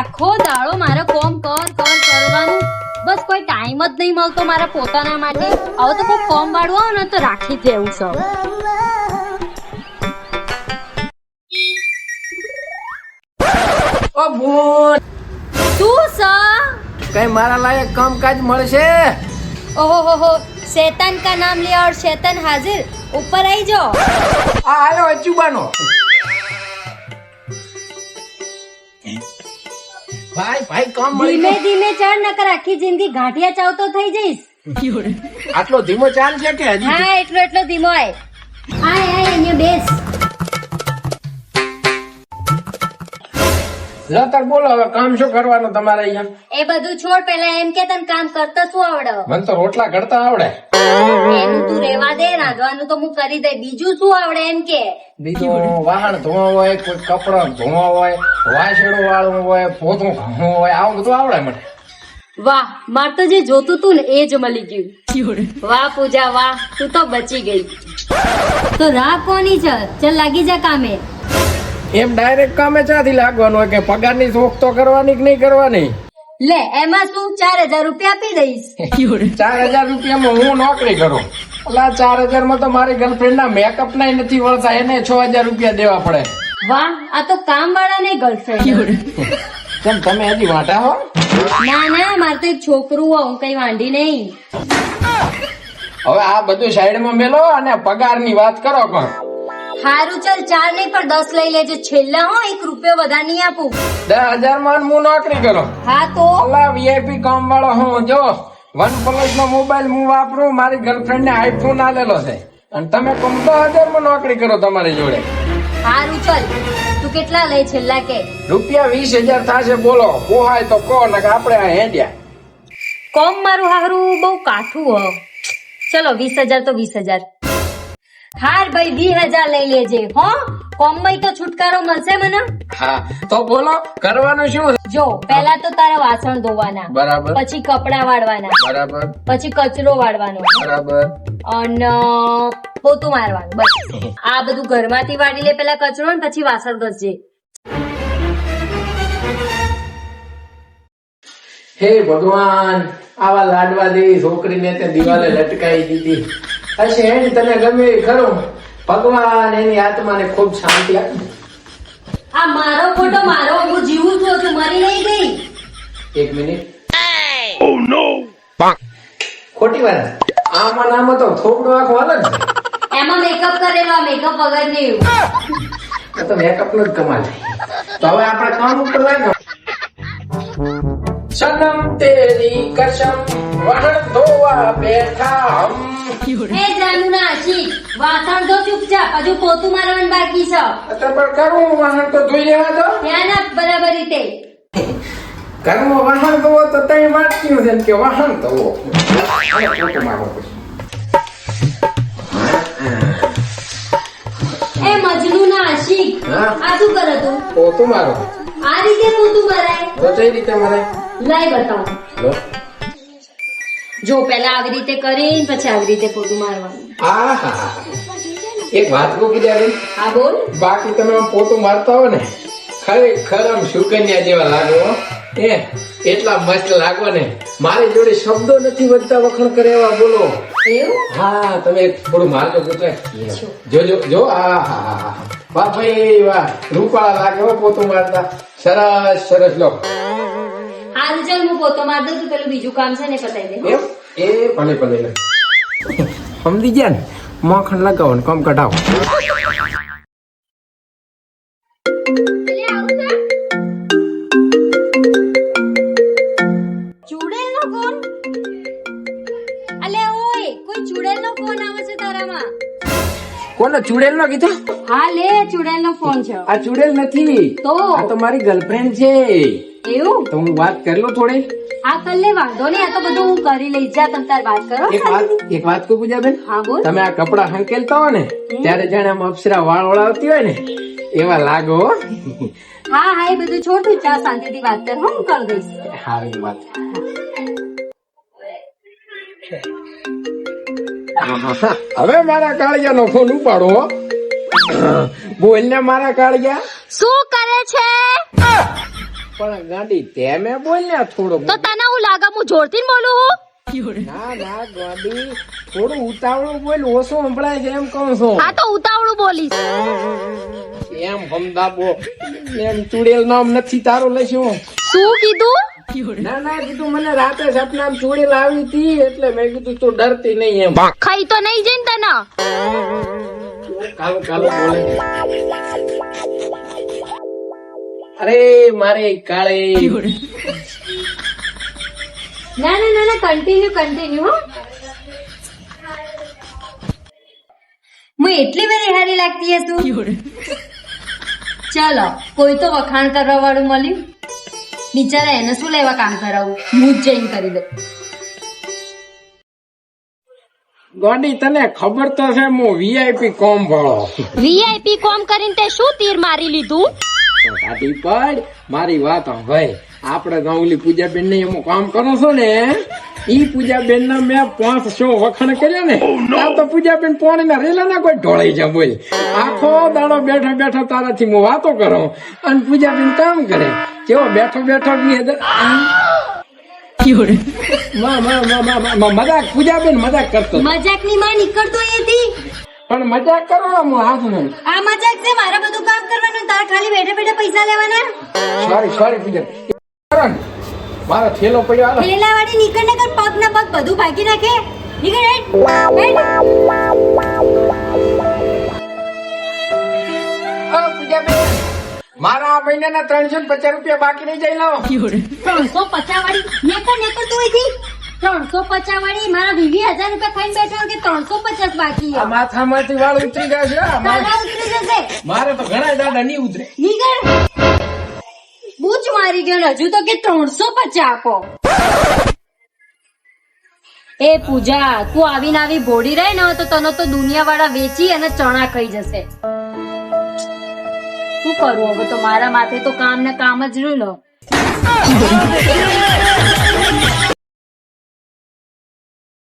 આખો દાડો મારે કોમ કર કર કરવાનું. બસ કોઈ ટાઈમ જ નહીં મળતો મારા પોતાના માટે. હવે તો કોઈ કોમ વાળું આવે ને તો રાખી દેવું સૌ. ઓ તું સ કઈ મારા લાયક કામકાજ મળશે? ઓહો હો હો. શેતાન કા નામ લે ઓર શેતાન હાજર? ઉપર આવી જાઓ. આ આયો અચુબાનો. ભાઈ ભાઈ કામ મળી ધીમે ધીમે ચડ નકર આખી જિંદગી ગાંઠિયા ચાવતો થઈ જઈશ. આટલો ધીમો ચાલ છે કે હજી? હા એટલો એટલો ધીમો આય. આય આય અહીંયા બેસ. લો તાર બોલો હવે કામ શું કરવાનું તમારે અહીંયા? એ બધું છોડ પેલા એમ કે તને કામ કરતા શું આવડે? મને તો રોટલા ઘડતા આવડે. એનું તું રેવા દે રાંધવાનું તો હું કરી દે બીજું શું આવડે એમ કે? બીજું વાહણ ધોવા હોય કોઈ કપડા ધોવા હોય વાસણો વાળવું હોય પોતું ઘણવું હોય આવું બધું આવડે મને. વાહ માર તો જે જોતું તું ને એ જ મળી ગયું. વાહ પૂજા વાહ તું તો બચી ગઈ. તો રાહ કોની છે? ચલ લાગી જા કામે. એમ ડાયરેક્ટ કામે ચાથી લાગવાનું હોય કે પગારની શોખ તો કરવાની કે નહીં કરવાની? લે એમાં શું? ચાર હજાર રૂપિયા આપી દઈશ. ચાર હજાર રૂપિયામાં હું નોકરી કરું? એટલે ચાર હજારમાં તો મારી ગર્લફ્રેન્ડ ના મેકઅપ ના નથી વળતા એને છ હજાર રૂપિયા દેવા પડે. વાહ આ તો કામ વાળા ને ગર્લફ્રેન્ડ કેમ તમે હજી વાંટા હો? ના ના મારે તો એક છોકરું હું કઈ વાંધી નહીં. હવે આ બધું સાઈડમાં મેલો અને પગારની વાત કરો પણ. હારું ચાલ ચાર નહીં પણ દસ લઈ લેજે. છેલ્લા હો એક રૂપિયો વધારે નહીં આપું. દસ હજારમાં હું નોકરી કરો. હા તો? અલા વીઆઈપી કામ વાળો હું જો. વન પ્લસ નો મોબાઈલ હું વાપરું મારી ગર્લફ્રેન્ડ ને આઈફોન આલેલો છે. અને તમે કમ દસ હજારમાં નોકરી કરો તમારી જોડે. હારું ચાલ. તું કેટલા લે છેલ્લા કે? રૂપિયા વીસ હજાર થશે બોલો. પોહાય તો કહો ને આપણે આ હેડ્યા. કોમ મારું હારું બહુ કાઠું હો. ચલો વીસ હજાર તો વીસ હજાર. હાર ભાઈ વી હજાર લઈ લેજે હો? કોમમાં તો છુટકારો મળશે મને? હા તો બોલો કરવાનું શું? જો પેલા તો તારા વાસણ ધોવાના બરાબર. પછી કપડા વાળવાના બરાબર. પછી કચરો વાળવાનો. બરાબર. અને પોતું મારવાનું બસ. આ બધું ઘરમાંથી વાળી લે પેલા કચરો ને પછી વાસણ ઘસજે. હે ભગવાન આવા લાડવા દેવી છોકરીને તે દિવાલે લટકાઈ દીધી. હશે હેડ તને ગમે ખરો. ભગવાન એની આત્માને ખૂબ શાંતિ આપે. આ મારો ફોટો મારો હું જીવું છું કે મરી નહીં ગઈ? એક મિનિટ. ખોટી વાત. આમાં નામ તો થોડું આખો અલગ છે એમાં મેકઅપ કરેલો મેકઅપ વગર નહીં તો મેકઅપ નો જ કમાલ. તો હવે આપણે કામ ઉપર લાગો સનમ તેરી કસમ વહણ ધોવા બેઠા હમ એ જાનુના આશિક વાસણ ધો ચૂપચાપ હજુ પોતું મારવાનું બાકી છે અત્યારે પણ કરું વાહન તો ધોઈ લેવા દો ત્યાં ના બરાબર રીતે કર્મ વાહન ધોવો તો તઈ વાંચ્યું છે કે વાહન ધોવો અને પોતું મારો એ મજનુના આશિક હા? આ શું કરે તું પોતું મારો આ રીતે પોતું મરાય તો કઈ રીતે મારે લાઈ બતાવો. જો પેલા આવી રીતે કરીને પછી આવી રીતે પોતું મારવાનું. આહા. એક વાત કહું બીજા હા બોલ. બાકી તમે પોતું મારતા હો ને ખરેખર આમ સુકન્યા જેવા લાગો એ એટલા મસ્ત લાગો ને. મારી જોડે શબ્દો નથી વધતા વખણ કરે એવા બોલો. હા તમે થોડું મારજો પુત્ર જો. જો આ હા હા હા વાહ ભાઈ વાહ. રૂપાળા લાગે હો પોતું મારતા. સરસ સરસ લો. હારું ચાલ હું પોતો માર દઉં તું પેલું બીજું કામ છે ને પતાવી દે. એ ભલે ભલે લે. સમજી ગયા ને? માખણ લગાવો ને કામ કઢાવો. ચૂડેલનો ઓય કોઈ ચૂડેલનો ફોન આવે છે તારામાં? કોને ચુડેલ નો કીધું? હા લે ચૂડેલનો ફોન છે. આ ચુડેલ નથી તો? આ તો મારી ગર્લફ્રેન્ડ છે. એવું? તો હું વાત કરી લઉં થોડી? હા કર લે વાંધો નહીં. આ તો બધું હું કરી લઈ જા તમ તાર વાત કરો. એક વાત એક વાત કહું પૂજાબેન? હા બોલ. તમે આ કપડા હંકેલતા હો ને ત્યારે જાણે આમ અપ્સરા વાળ વળાવતી હોય ને એવા લાગો હા. હા એ બધું છોટું ચા શાંતિથી વાત કર હું કરી દઈશ. હા એ વાત. હવે મારા કાળિયા નો ફોન ઉપાડો. બોલ ને મારા કાળિયા. શું? પણ ગાડી તેમે બોલ ને થોડુંક. તો તને હું લાગે હું જોરથી બોલું હું? ના ના ગાડી થોડું ઉતાવળું બોલ ઓછું સંભળાય છે એમ કહું છું. હા તો ઉતાવળું બોલીશ. એમ હમદાબો. એમ ચુડેલ નામ નથી તારું લઈશું શું કીધું? ના ના કીધું મને રાતે સપનામાં ચુડેલ આવી હતી એટલે મેં કીધું તું ડરતી નહીં એમ. ખાઈ તો નહીં જઈને તને. કાલો કાલો બોલે. અરે મારે કાળે. ના ના ના ના કન્ટિન્યુ કન્ટિન્યુ હો. હું એટલી બધી હારી લાગતી હતું ચાલો કોઈ તો વખાણ કરવા વાળું મળ્યું. બિચારા એને શું લેવા કામ કરાવું? હું જ જઈને કરી દઉં. ગોડી તને ખબર તો છે હું વીઆઈપી કોમ ભણો વીઆઈપી કોમ કરીને તે શું તીર મારી લીધું? દાદી પડ મારી વાત ભાઈ આપણે ઓલી પૂજાબેન ને એમાં કામ કરો છો ને ઈ પૂજાબેન ના મેં પાંચ શો વખાણ કર્યા ને. આ તો પૂજાબેન પોણી ના રેલા ના કોઈ ઢોળાઈ જાય બોલ આખો દાડો બેઠો બેઠો તારાથી હું વાતો કરો. અને પૂજાબેન કામ કરે. કેવો બેઠો બેઠો બી હજારમાં, માં, માં, માં, માં, માં, મજાક. પૂજાબેન મજાક કરતો મજાકની માં નીકળતો એથી પણ મજાક કરો હું હાથ ને આ મજાક છે મારા બધું કામ તાર ખાલી બેઠા બેઠા પૈસા લેવાના? સોરી સોરી પૂજન. ને. થેલો પડ્યો હાલો. થેલા વાળી નીકળ ને કર પગ ના પગ બધું ભાગી નાખે. નીકળ હેડ. હેડ. અ, પૂજાબેન, મારા આ મહિનાના ત્રણસો પચાસ રૂપિયા બાકી નહીં જાય લાવો. ત્રણસો પચાસ વાળી. નેકર નેકર તું અહીંથી. ત્રણસો પચાસ વાળી મારા વીવી હજાર રૂપિયા ખાઈને બેઠા કે ત્રણસો પચાસ બાકી આ માથામાંથી વાળ ઉતરી છે જશે. મારે તો ઘણા દાદા નહીં ઉતરે. નીકળ. બૂચ મારી ગયો હજુ તો કે ત્રણસો પચાસ આપો. એ પૂજા તું આવીને આવી ભોડી રહે ને તો તને તો દુનિયા વાળા વેચી અને ચણા ખાઈ જશે. શું કરું હવે તો? મારા માથે તો કામ ને કામ જ રહ્યું